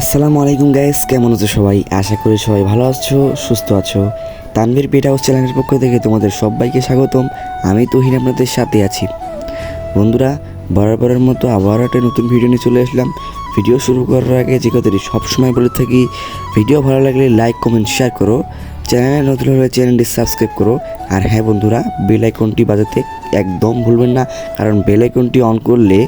আসসালামু আলাইকুম গাইস কেমন আছো সবাই? আশা করি সবাই ভালো আছো, সুস্থ আছো। তানভীর পেট হাউস চ্যানেলের পক্ষ থেকে তোমাদের সবাইকে স্বাগতম। আমি তুহিন আপনাদের সাথে আছি। বন্ধুরা, বরাবরের মতো আবার একটা নতুন ভিডিও নিয়ে চলে আসলাম। ভিডিও শুরু করার আগে যে কথাটি সবসময় বলে থাকি ভিডিও ভালো লাগলে লাইক কমেন্ট শেয়ার করো। চ্যানেলে নতুন হলে চ্যানেলটি সাবস্ক্রাইব করো। আর হ্যাঁ বন্ধুরা বেল আইকনটি বাজাতে একদম ভুলবেন না, কারণ বেল আইকনটি অন করলে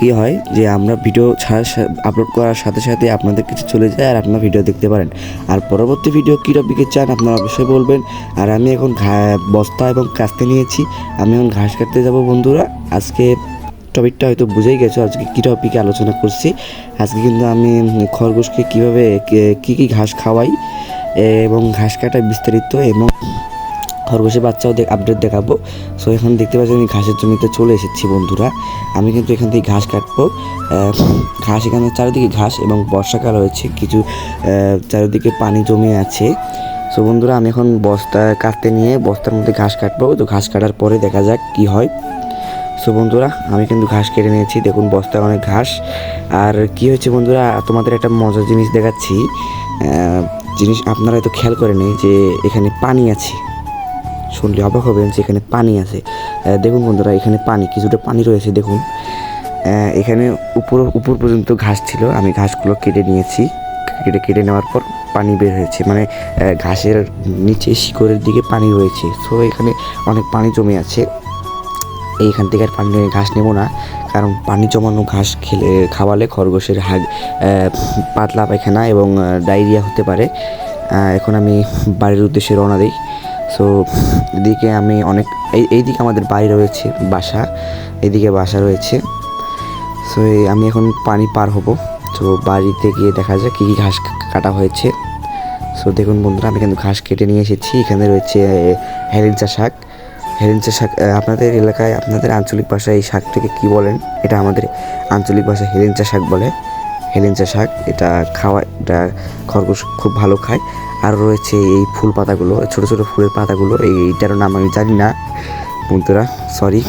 কী হয় যে আমরা ভিডিও ছাড়া আপলোড করার সাথে সাথে আপনাদের কিছু চলে যায় আর আপনারা ভিডিও দেখতে পারেন। আর পরবর্তী ভিডিও কী টপিকে চান আপনারা অবশ্যই বলবেন। আর আমি এখন বস্তা এবং কাস্তে নিয়েছি। আমি এখন ঘাস কাটতে যাব বন্ধুরা। আজকে টপিকটা হয়তো বুঝেই গেছো আজকে কী টপিকে আলোচনা করছি। আজকে কিন্তু আমি খরগোশকে কীভাবে কী কী ঘাস খাওয়াই এবং ঘাস কাটা বিস্তারিত এবং খরগোশের বাচ্চাও আপডেট দেখাবো। সো এখন দেখতে পাচ্ছি আমি ঘাসের জমিতে চলে এসেছি বন্ধুরা। আমি কিন্তু এখান থেকে ঘাস কাটবো। ঘাস এখানে চারিদিকে ঘাস এবং বর্ষাকাল হয়েছে। কিছু চারিদিকে পানি জমে আছে। সো বন্ধুরা, আমি এখন বস্তা কাটতে নিয়ে বস্তার মধ্যে ঘাস কাটবো। তো ঘাস কাটার পরে দেখা যাক কি হয়। সো বন্ধুরা, আমি কিন্তু ঘাস কেটে নিয়েছি। দেখুন, বস্তায় অনেক ঘাস। আর কি হয়েছে বন্ধুরা, তোমাদের একটা মজার জিনিস দেখাচ্ছি। জিনিস আপনারা হয়তো খেয়াল করেনি যে এখানে পানি আছে। শুনলে অবাক হবেন যে এখানে পানি আছে। দেখুন বন্ধুরা, এখানে পানি, কিছুটা পানি রয়েছে, দেখুন। এখানে উপর উপর পর্যন্ত ঘাস ছিল, আমি ঘাসগুলো কেটে নিয়েছি। কেটে কেটে নেওয়ার পর পানি বের হয়েছে। মানে ঘাসের নিচে শিকড়ের দিকে পানি রয়েছে। সো এখানে অনেক পানি জমে আছে। এইখান থেকে আর পানি ঘাস নেব না, কারণ পানি জমানো ঘাস খেলে, খাওয়ালে খরগোশের হাগ পাতলা পায়খানা এবং ডায়রিয়া হতে পারে। এখন আমি বাড়ির উদ্দেশ্যে রওনা দিই। সো এদিকে আমি অনেক, এই, এইদিকে আমাদের বাড়ি রয়েছে, বাসা। এদিকে বাসা রয়েছে। সো আমি এখন পানি পার হব। তো বাড়িতে গিয়ে দেখা যায় কী কী ঘাস কাটা হয়েছে। সো দেখুন বন্ধুরা, আমি কিন্তু ঘাস কেটে নিয়ে এসেছি। এখানে রয়েছে হেলেঞ্চা শাক। হেলেঞ্চা শাক আপনাদের এলাকায়, আপনাদের আঞ্চলিক ভাষায় এই শাকটাকে কী বলেন? এটা আমাদের আঞ্চলিক ভাষায় হেলেঞ্চা শাক বলে। হেলেঞ্চা শাক, এটা খাওয়া, এটা খরগোশ খুব ভালো খায়। আর রয়েছে এই ফুল পাতাগুলো ছোট ছোট ফুলের পাতাগুলো, এই- এইটারও নাম আমি জানি না, বন্ধুরা সরি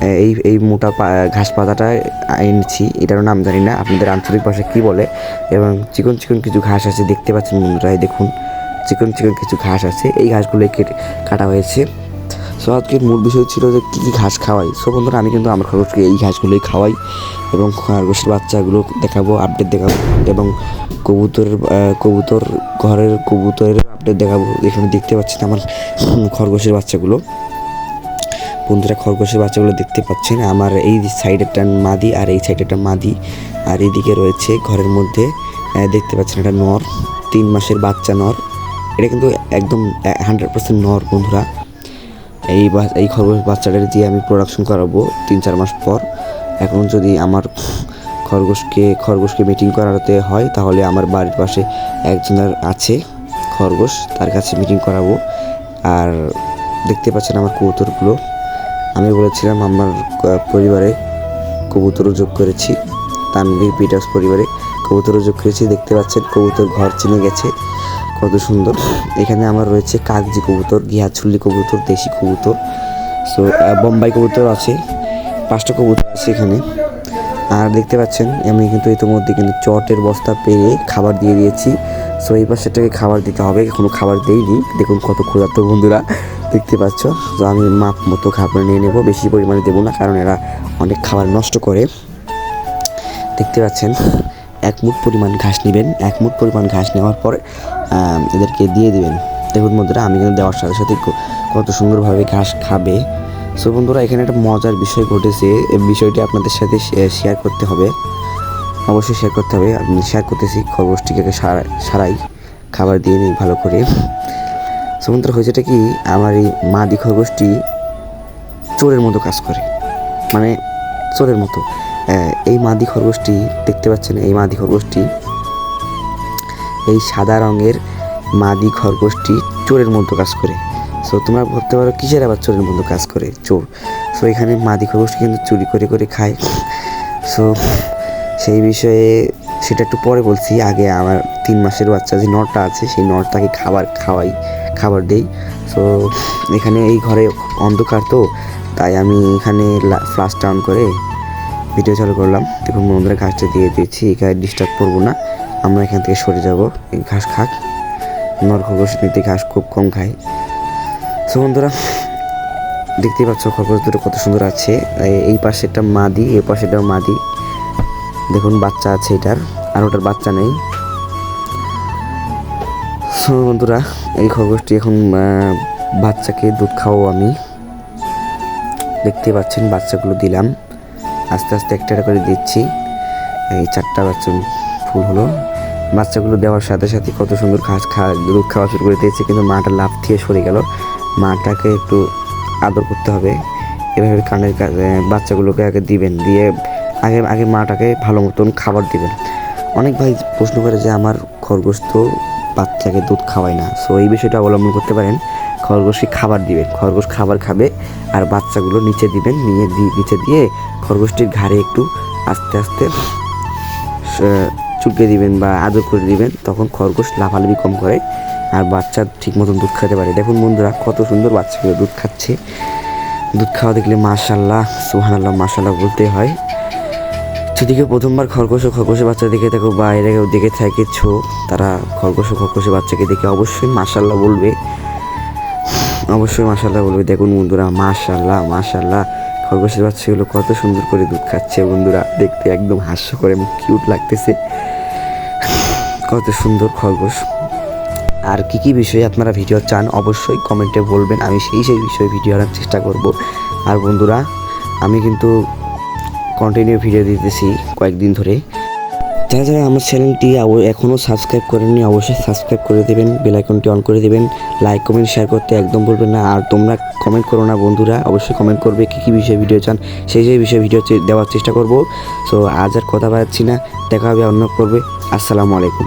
এই এই মোটা ঘাস পাতাটা এনেছি, এটারও নাম জানি না, আপনাদের আঞ্চলিক ভাষায় কী বলে? এবং চিকন চিকন কিছু ঘাস আছে, দেখতে পাচ্ছেন বন্ধুরা দেখুন, চিকন চিকন কিছু ঘাস আছে, এই ঘাসগুলো কেটে কাটা হয়েছে। সো আজকের মূল বিষয় ছিল যে কী কী ঘাস খাওয়াই। সো বন্ধুরা, আমি কিন্তু আমার খরগোশকে এই ঘাসগুলোই খাওয়াই এবং খরগোশের বাচ্চাগুলো দেখাবো আপডেট দেখাবো এবং কবুতর কবুতর ঘরের কবুতরের আপডেট দেখাবো। এখানে দেখতে পাচ্ছেন আমার খরগোশের বাচ্চাগুলো। বন্ধুরা, খরগোশের বাচ্চাগুলো দেখতে পাচ্ছেন আমার এই সাইডেরটা মাদি আর এই সাইডেরটা মাদি আর এদিকে রয়েছে ঘরের মধ্যে দেখতে পাচ্ছেন এটা নর, তিন মাসের বাচ্চা নর। এটা কিন্তু একদম হান্ড্রেড পার্সেন্ট নর, বন্ধুরা। এই এই খরগোশ বাচ্চাটার দিয়ে আমি প্রোডাকশন করাবো তিন চার মাস পর। এখন যদি আমার খরগোশকে খরগোশকে মিটিং করাতে হয়, তাহলে আমার বাড়ির পাশে একজনের আছে খরগোশ, তার কাছে মিটিং করাবো। আর দেখতে পাচ্ছেন আমার কবুতরগুলো। আমি বলেছিলাম আমার পরিবারে কবুতরও যোগ করেছি, তানভীর পিটার্স পরিবারে। কবুতরও যোগ করেছি দেখতে পাচ্ছেন, কবুতর ঘর চিনে গেছে। কত সুন্দর। এখানে আমার রয়েছে কাগজি কবুতর ঘিয়াছুল্লি কবুতর, দেশি কবুতর। সো বোম্বাই কবুতর আছে, পাঁচটা কবুতর আছে এখানে। আর দেখতে পাচ্ছেন, আমি কিন্তু ইতিমধ্যে কিন্তু চটের বস্তা পেয়ে খাবার দিয়ে দিয়েছি। সো এই পাশেটাকে খাবার দিতে হবে, এখনও খাবার দেইনি। দেখুন কত ক্ষুধার্ত বন্ধুরা, দেখতে পাচ্ছ। তো আমি মাপ মতো খাবার নিয়ে নেব, বেশি পরিমাণে দেবো না, কারণ এরা অনেক খাবার নষ্ট করে। দেখতে পাচ্ছেন এক মুঠ পরিমাণ ঘাস নেবেন, এক মুঠ পরিমাণ ঘাস নেওয়ার পরে এদেরকে দিয়ে দিবেন। দেখুন বন্ধুরা, আমি কিন্তু দেওয়ার সাথে সাথে কত সুন্দরভাবে ঘাস খাবে। সো বন্ধুরা, এখানে একটা মজার বিষয় ঘটেছে। এই বিষয়টি আপনাদের সাথে শেয়ার করতে হবে। অবশ্যই শেয়ার করতে হবে। আমি শেয়ার করতেছি, খরগোশটিকে সারা- সারাই, খাবার দিয়ে নিই ভালো করে। সো বন্ধুরা, হয়েছেটা কি? আমার এই মাদি খরগোশটি চোরের মতো কাজ করে। মানে চোরের মতো। এই মাদি খরগোশটি, দেখতে পাচ্ছেন এই মাদি খরগোশটি? এই সাদা রঙের মাদি খরগোশটি চোরের মতো কাজ করে। সো তোমরা ভাবতে পারো, কিসের আবার চোরের মতো কাজ করে? চোর। সো এখানে মাদি খরগোশটি কিন্তু চুরি করে করে খায়। সো সেই বিষয়ে সেটা একটু পরে বলছি। আগে আমার তিন মাসের বাচ্চা যে নটটা আছে, সেই নটটাকে খাবার খাওয়াই, খাবার দেই। সো এখানে এই ঘরে অন্ধকার তো, তাই আমি এখানে ফ্লাশটা অন করে ভিডিও চালু করলাম দেখুন বন্ধুরা ঘাসটা দিয়ে দিয়েছি এখানে ডিস্টার্ব করব না। আমরা এখান থেকে সরে যাব, এই ঘাস খাক। নর খরগোশ নিতে ঘাস খুব কম খায়। সো বন্ধুরা, দেখতেই পাচ্ছ খরগোশ দুটো কত সুন্দর আছে। এই- এই পাশে একটা মাদি এই পাশে একটা মাদি। দেখুন, বাচ্চা আছে এটার, আর ওটার বাচ্চা নেই। সো বন্ধুরা, এই খরগোশটি এখন বাচ্চাকে দুধ খাওয়াও আমি। দেখতে পাচ্ছেন, বাচ্চাগুলো দিলাম। আস্তে আস্তে একটা করে দিচ্ছি। এই চারটা বাচ্চা ফুল হলো। বাচ্চাগুলো দেওয়ার সাথে সাথে কত সুন্দর ঘাস খা দুধ খাওয়া শুরু করে দিয়েছে, কিন্তু মাটা লাফ দিয়ে সরে গেল। মাটাকে একটু আদর করতে হবে। এভাবে কানের বাচ্চাগুলোকে আগে দিবেন, দিয়ে আগে আগে মাটাকে ভালো মতন খাবার দিবেন। অনেক ভাই প্রশ্ন করে যে, আমার খরগোশ তো বাচ্চাকে দুধ খাওয়ায় না। সো এই বিষয়টা অবলম্বন করতে পারেন। খরগোশকে খাবার দিবেন খরগোশ খাবার খাবে আর বাচ্চাগুলো নিচে দিবেন, নিয়ে নিচে দিয়ে খরগোশটির ঘাড়ে একটু আস্তে আস্তে চুলকে দিবেন বা আদর করে দিবেন, তখন খরগোশ লাফালাফি কম করে আর বাচ্চা ঠিক মতন দুধ খেতে পারে। দেখুন বন্ধুরা, কত সুন্দর বাচ্চাগুলো দুধ খাচ্ছে। দুধ খাওয়া দেখলে মাশাল্লাহ সুহানাল্লাহ মাশাল্লাহ বলতে হয়। সেদিকে প্রথমবার খরগোশ ও খরগোশের বাচ্চা দেখে থাকো বা এর আগেও দেখে থাকেছো তারা খরগোশ ও খরগোশের বাচ্চাকে দেখে অবশ্যই মাশাল্লাহ বলবে। অবশ্যই মাশাল্লাহ বলবে, দেখুন বন্ধুরা মাশাল্লাহ মাশাল্লাহ খরগোশের বাচ্চাগুলো কত সুন্দর করে দুধ খাচ্ছে বন্ধুরা, দেখতে একদম হাস্য করে এবং কিউট লাগতেছে। কত সুন্দর খরগোশ। আর কি কি বিষয়ে আপনারা ভিডিও চান, অবশ্যই কমেন্টে বলবেন, আমি সেই সেই বিষয়ে ভিডিও আনার চেষ্টা করব। আর বন্ধুরা, আমি কিন্তু কন্টিনিউ ভিডিও দিতেছি কয়েকদিন ধরে। যারা যারা আমার চ্যানেলটি এখনও সাবস্ক্রাইব করেননি, অবশ্যই সাবস্ক্রাইব করে দেবেন বেলাইকনটি অন করে দেবেন লাইক কমেন্ট শেয়ার করতে একদম বলবেন না। আর তোমরা কমেন্ট করো না বন্ধুরা, অবশ্যই কমেন্ট করবে কী কী বিষয়ে ভিডিও চান, সেই সেই বিষয়ে ভিডিও দেওয়ার চেষ্টা করব। সো আজ আর কথা বাড়াচ্ছি না, দেখা হবে অন্য করবে আসসালামু আলাইকুম।